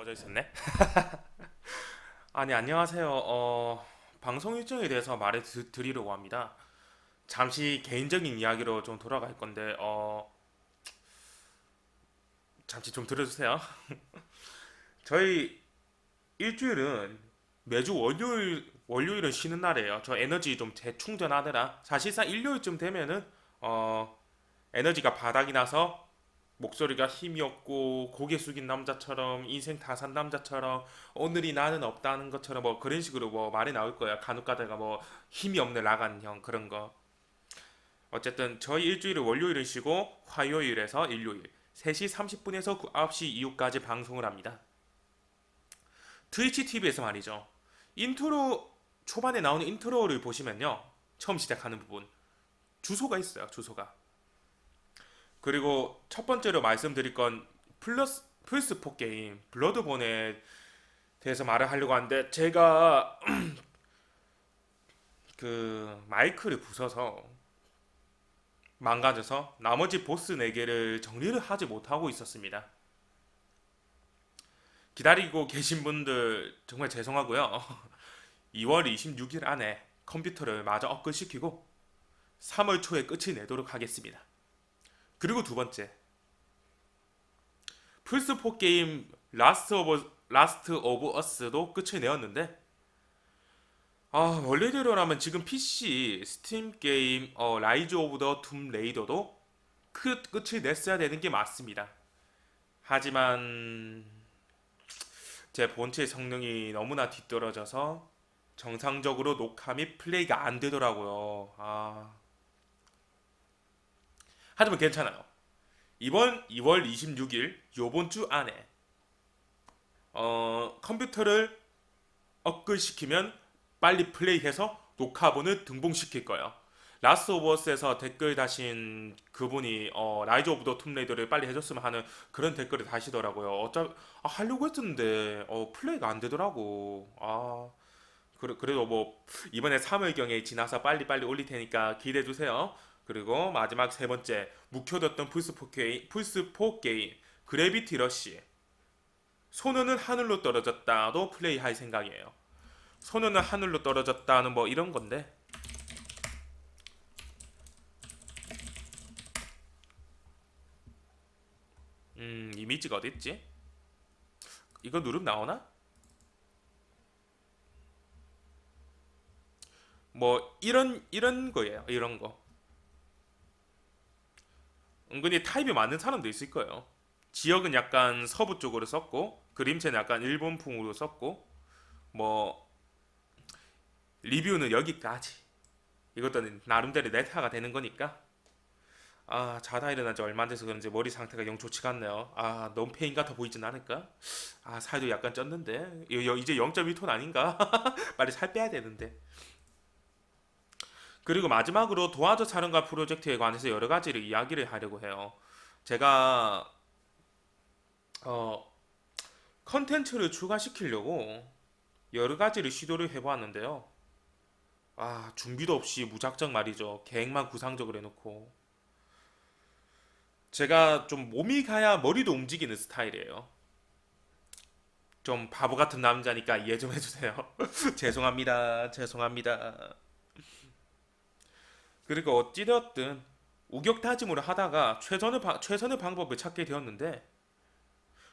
꺼져 있었네. 아니 안녕하세요. 어, 방송 일정에 대해서 말해 드, 드리려고 합니다. 잠시 개인적인 이야기로 좀 돌아갈 건데 어, 잠시 좀 들어주세요. 저희 일주일은 매주 월요일 월요일은 쉬는 날이에요. 저 에너지 좀 재충전하느라 사실상 일요일쯤 되면은 어, 에너지가 바닥이 나서 목소리가 힘이 없고 고개 숙인 남자처럼 인생 다 산 남자처럼 오늘이 나는 없다는 것처럼 뭐 그런 식으로 뭐 말이 나올 거야. 간혹 가다가 뭐 힘이 없는 나간 형 그런 거. 어쨌든 저희 일주일을 월요일은 쉬고 화요일에서 일요일 3시 30분에서 9시 이후까지 방송을 합니다. 트위치 TV에서 말이죠. 인트로 초반에 나오는 인트로를 보시면요. 처음 시작하는 부분. 주소가 있어요 주소가 그리고 첫 번째로 말씀드릴 건 플러스 플스4 게임 블러드본에 대해서 말을 하려고 하는데 제가 그 마이크를 부숴서 망가져서 나머지 보스 4개를 정리를 하지 못하고 있었습니다. 기다리고 계신 분들 정말 죄송하고요. 2월 26일 안에 컴퓨터를 마저 업글시키고 3월 초에 끝이 내도록 하겠습니다. 그리고 두 번째 플스4 게임 라스트 오브 라스트 오브 어스도 끝을 내었는데 아 원래대로라면 지금 PC 스팀 게임 어, 라이즈 오브 더 툼 레이더도 그 끝을 냈어야 되는 게 맞습니다. 하지만 제 본체 성능이 너무나 뒤떨어져서 정상적으로 녹화 및 플레이가 안 되더라고요. 아 하지만 괜찮아요. 이번 2월 26일 요번 주 안에 어, 컴퓨터를 업글시키면 빨리 플레이해서 녹화본을 등봉시킬 거예요. 라스트 오브 어스에서 댓글 다신 그분이 어, 라이즈 오브 더 툼레이더를 빨리 해줬으면 하는 그런 댓글을 다시더라고요. 어차 아, 하려고 했었는데 어, 플레이가 안 되더라고. 아 그래, 그래도 뭐 이번에 3월경에 지나서 빨리빨리 올릴 테니까 기대해 주세요. 그리고 마지막 세 번째 묵혀뒀던 플스4 게임, 플스4 게임 그래비티 러시 소녀는 하늘로 떨어졌다도 플레이할 생각이에요. 소녀는 하늘로 떨어졌다는 뭐 이런 건데 음 이미지가 어딨지? 이거 누르면 나오나? 뭐 이런 이런 거예요. 이런 거. 은근히 타입이 맞는 사람도 있을 거예요. 지역은 약간 서부 쪽으로 썼고 그림체는 약간 일본풍으로 썼고 뭐 리뷰는 여기까지. 이것도 나름대로 네타가 되는 거니까. 아 자다 일어난 지 얼마 안 돼서 그런지 머리 상태가 영 좋지가 않네요. 아 너무 페인 같아 보이진 않을까? 아 살도 약간 쪘는데 이제 0.1톤 아닌가? 빨리 살 빼야 되는데. 그리고 마지막으로 도와줘 사령관 프로젝트에 관해서 여러 가지를 이야기를 하려고 해요. 제가 어 컨텐츠를 추가시키려고 여러 가지를 시도를 해보았는데요. 아 준비도 없이 무작정 말이죠. 계획만 구상적으로 해놓고 제가 좀 몸이 가야 머리도 움직이는 스타일이에요. 좀 바보 같은 남자니까 이해 좀 해주세요. 죄송합니다. 죄송합니다. 그리고 어찌되었든 우격다짐으로 하다가 최선의 바- 최선의 방법을 찾게 되었는데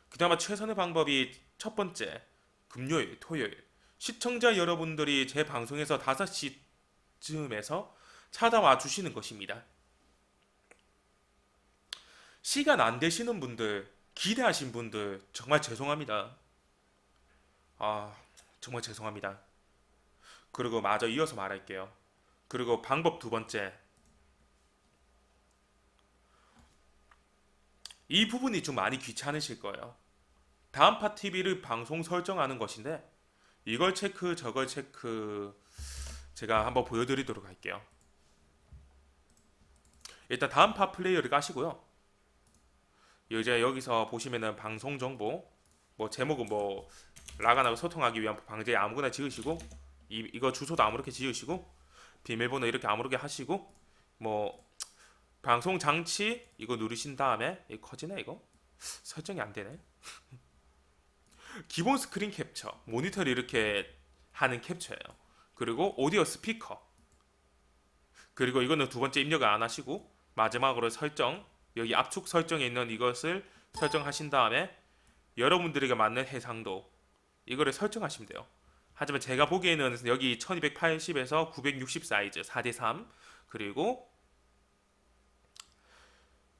그나마 최선의 방법이 첫 번째 금요일, 토요일 시청자 여러분들이 제 방송에서 5시쯤에서 찾아와 주시는 것입니다. 시간 안 되시는 분들, 기대하신 분들 정말 죄송합니다. 아, 정말 죄송합니다. 그리고 마저 이어서 말할게요. 그리고 방법 두 번째. 이 부분이 좀 많이 귀찮으실 거예요. 다음파 TV를 방송 설정하는 것인데 이걸 체크 저걸 체크 제가 한번 보여드리도록 할게요. 일단 다음파 플레이어를 까시고요. 이제 여기서 보시면은 방송 정보 뭐 제목은 뭐 라간하고 소통하기 위한 방제 아무거나 지으시고 이, 이거 주소도 아무렇게 지으시고 비밀번호 이렇게 아무렇게 하시고 뭐 방송 장치 이거 누르신 다음에 이거 커지네 이거 설정이 안 되네 기본 스크린 캡처, 모니터를 이렇게 하는 캡처예요. 그리고 오디오 스피커. 그리고 이거는 두 번째 입력을 안 하시고 마지막으로 설정 여기 압축 설정에 있는 이것을 설정하신 다음에 여러분들에게 맞는 해상도 이거를 설정하시면 돼요. 하지만 제가 보기에는 여기 1280에서 960 사이즈 4대3 그리고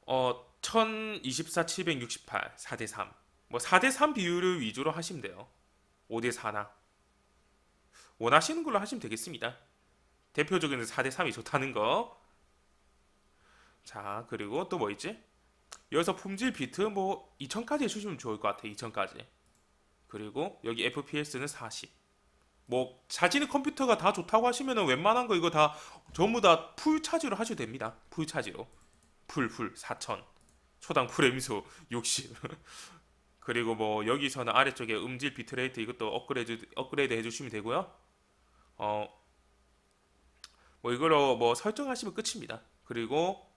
어 1024 768 4대3 뭐 4대3 비율을 위주로 하시면 돼요. 5대4나 원하시는 걸로 하시면 되겠습니다. 대표적인 4대3이 좋다는 거. 자, 그리고 또 뭐 있지? 여기서 품질 비트 뭐 2000까지 해주시면 좋을 것 같아. 2000까지. 그리고 여기 FPS는 40. 뭐 자신의 컴퓨터가 다 좋다고 하시면은 웬만한 거 이거 다 전부 다 풀 차지로 하셔도 됩니다. 풀 차지로. 풀 풀 4000. 초당 프레임수 60. 그리고 뭐 여기서는 아래쪽에 음질 비트레이트 이것도 업그레이드 업그레이드 해주시면 되고요. 어, 뭐 이걸로 뭐 설정하시면 끝입니다. 그리고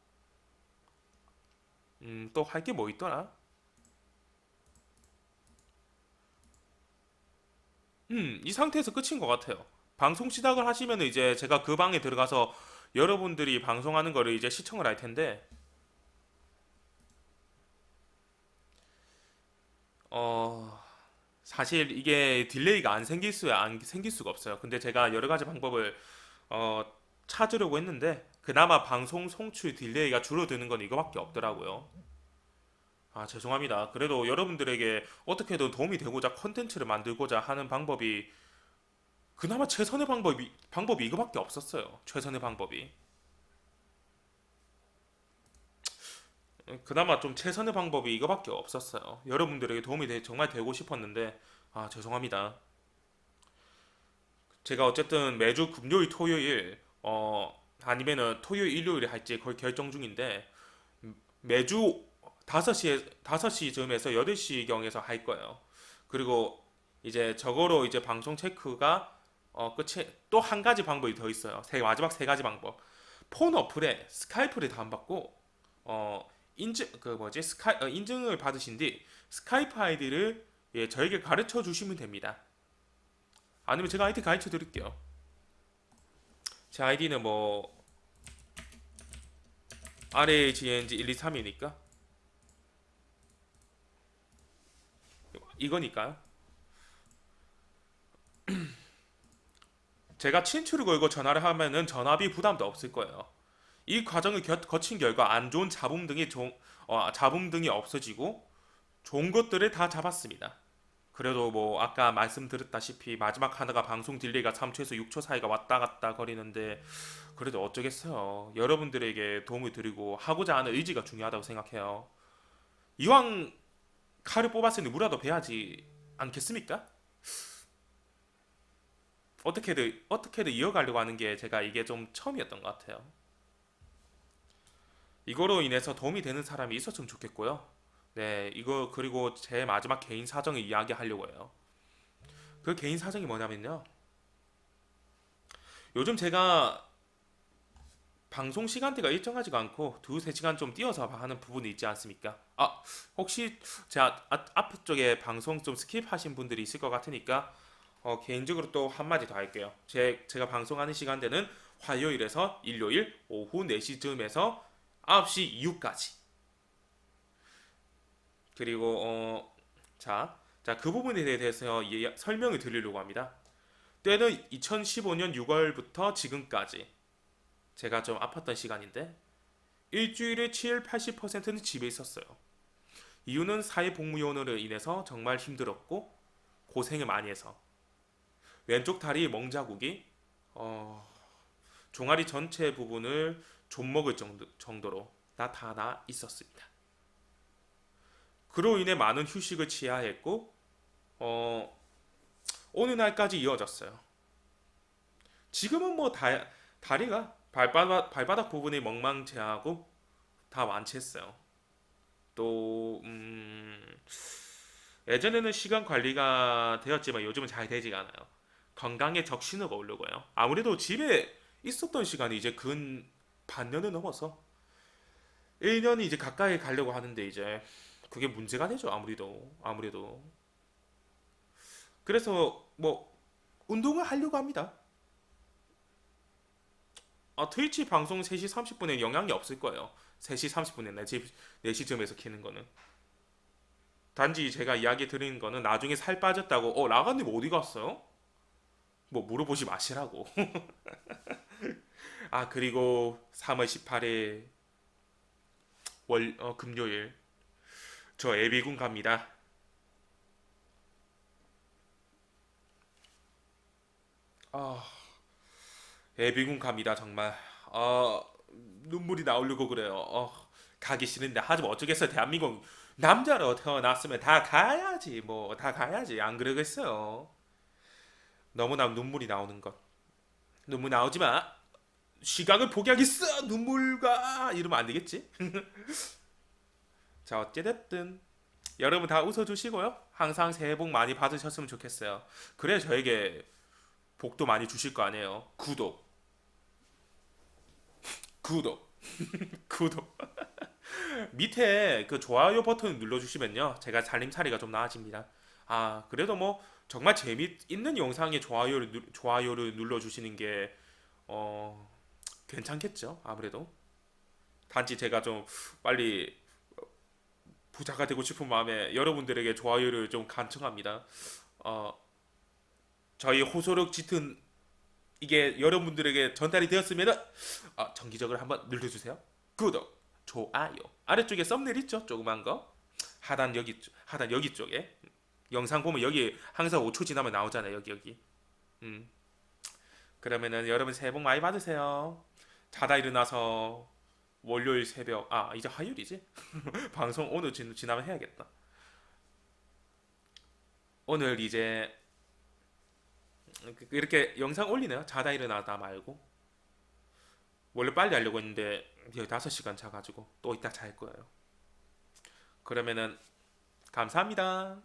음, 또 할 게 뭐 있더라? 음, 이 상태에서 끝인 것 같아요. 방송 시작을 하시면 이제 제가 그 방에 들어가서 여러분들이 방송하는 거를 이제 시청을 할 텐데, 어, 사실 이게 딜레이가 안 생길 수, 안 생길 수가 없어요. 근데 제가 여러 가지 방법을 어, 찾으려고 했는데 그나마 방송 송출 딜레이가 줄어드는 건 이거밖에 없더라고요. 아, 죄송합니다. 그래도 여러분들에게 어떻게든 도움이 되고자 컨텐츠를 만들고자 하는 방법이 그나마 최선의 방법이 방법이 이거밖에 없었어요. 최선의 방법이. 그나마 좀 최선의 방법이 이거밖에 없었어요. 여러분들에게 도움이 되, 정말 되고 싶었는데 아, 죄송합니다. 제가 어쨌든 매주 금요일, 토요일 어 아니면은 토요일, 일요일에 할지 거의 결정 중인데 매주 5시에 5시쯤에서 8시 경에서 할 거예요. 그리고 이제 저거로 이제 방송 체크가 어 끝이 또 한 가지 방법이 더 있어요. 세 마지막 세 가지 방법. 폰 어플에 스카이프를 다운받고 어 인증 그 뭐지 스카이 어, 인증을 받으신 뒤 스카이프 아이디를 예, 저에게 가르쳐 주시면 됩니다. 아니면 제가 아이디 가르쳐 드릴게요. 제 아이디는 뭐 RAGNG 123이니까 이거니까요. 제가 친추를 걸고 전화를 하면은 전화비 부담도 없을 거예요. 이 과정을 겨- 거친 결과 안 좋은 잡음 등이 종- 어, 잡음 등이 없어지고 좋은 것들을 다 잡았습니다. 그래도 뭐 아까 말씀드렸다시피 마지막 하나가 방송 딜레이가 3초에서 6초 사이가 왔다 갔다 거리는데 그래도 어쩌겠어요. 여러분들에게 도움을 드리고 하고자 하는 의지가 중요하다고 생각해요. 이왕 칼을 뽑았으니 무라도 베야지 않겠습니까? 어떻게든 어떻게든 이어가려고 하는 게 제가 이게 좀 처음이었던 것 같아요. 이거로 인해서 도움이 되는 사람이 있었으면 좋겠고요. 네, 이거 그리고 제 마지막 개인 사정을 이야기하려고 해요. 그 개인 사정이 뭐냐면요. 요즘 제가 방송 시간대가 일정하지가 않고 두세 시간 좀 띄어서 하는 부분이 있지 않습니까? 아, 혹시 제 앞, 앞- 앞 쪽에 방송 좀 스킵하신 분들이 있을 것 같으니까 어, 개인적으로 또 한마디 더 할게요. 제, 제가 방송하는 시간대는 화요일에서 일요일 오후 4시쯤에서 9시 이후까지. 그리고 어, 자, 자, 그 부분에 대해서 예- 설명을 드리려고 합니다. 때는 2015년 6월부터 지금까지 제가 좀 아팠던 시간인데 일주일에 7, 80%는 집에 있었어요. 이유는 사회복무요원으로 인해서 정말 힘들었고 고생을 많이 해서 왼쪽 다리 멍자국이 어, 종아리 전체 부분을 좀먹을 정도, 정도로 나타나 있었습니다. 그로 인해 많은 휴식을 취해야 했고 어, 어느 날까지 이어졌어요. 지금은 뭐 다, 다리가 발바닥, 발바닥 부분이 멍망치하고 다 완치했어요. 또 음, 예전에는 시간 관리가 되었지만 요즘은 잘 되지가 않아요. 건강에 적신호가 오르고요. 아무래도 집에 있었던 시간이 이제 근 반년을 넘어서 1년이 이제 가까이 가려고 하는데 이제 그게 문제가 되죠. 아무래도 아무래도 그래서 뭐 운동을 하려고 합니다. 아, 트위치 방송 3시 30분에 영향이 없을 거예요. 3시 30분에 4시, 4시쯤에서 키는 거는. 단지 제가 이야기 드리는 거는 나중에 살 빠졌다고 어 라가님 어디 갔어요? 뭐 물어보지 마시라고. 아 그리고 3월 18일 월 어, 금요일 저 예비군 갑니다. 아 예비군 갑니다 정말. 아 눈물이 나오려고 그래요. 어, 가기 싫은데 하지만 어쩌겠어요. 대한민국 남자로 태어났으면 다 가야지 뭐 다 가야지 안 그러겠어요. 너무나 눈물이 나오는 것. 눈물 나오지 마. 시각을 포기하겠어 눈물과 이러면 안 되겠지. 자 어찌됐든 여러분 다 웃어주시고요. 항상 새해 복 많이 받으셨으면 좋겠어요. 그래 저에게 복도 많이 주실 거 아니에요. 구독, 구독, 구독. 밑에 그 좋아요 버튼 눌러주시면요. 제가 살림살이가 좀 나아집니다. 아 그래도 뭐 정말 재미있는 영상에 좋아요를 누, 좋아요를 눌러주시는 게 어, 괜찮겠죠. 아무래도 단지 제가 좀 빨리 부자가 되고 싶은 마음에 여러분들에게 좋아요를 좀 간청합니다. 어, 저희 호소력 짙은 이게 여러분들에게 전달이 되었으면 어, 정기적으로 한번 눌러주세요. 구독, 좋아요. 아래쪽에 썸네일 있죠? 조그만 거. 하단 여기 쪽- 하단 여기 쪽에 영상 보면 여기 항상 5초 지나면 나오잖아요. 여기 여기. 음. 그러면은 여러분 새해 복 많이 받으세요. 자다 일어나서 월요일 새벽 아 이제 화요일이지? 방송 오늘 지, 지나면 해야겠다. 오늘 이제 그- 이렇게 영상 올리네요. 자다 일어나다 말고 원래 빨리 하려고 했는데 15시간 자가지고 또 이따 잘 거예요. 그러면은 감사합니다.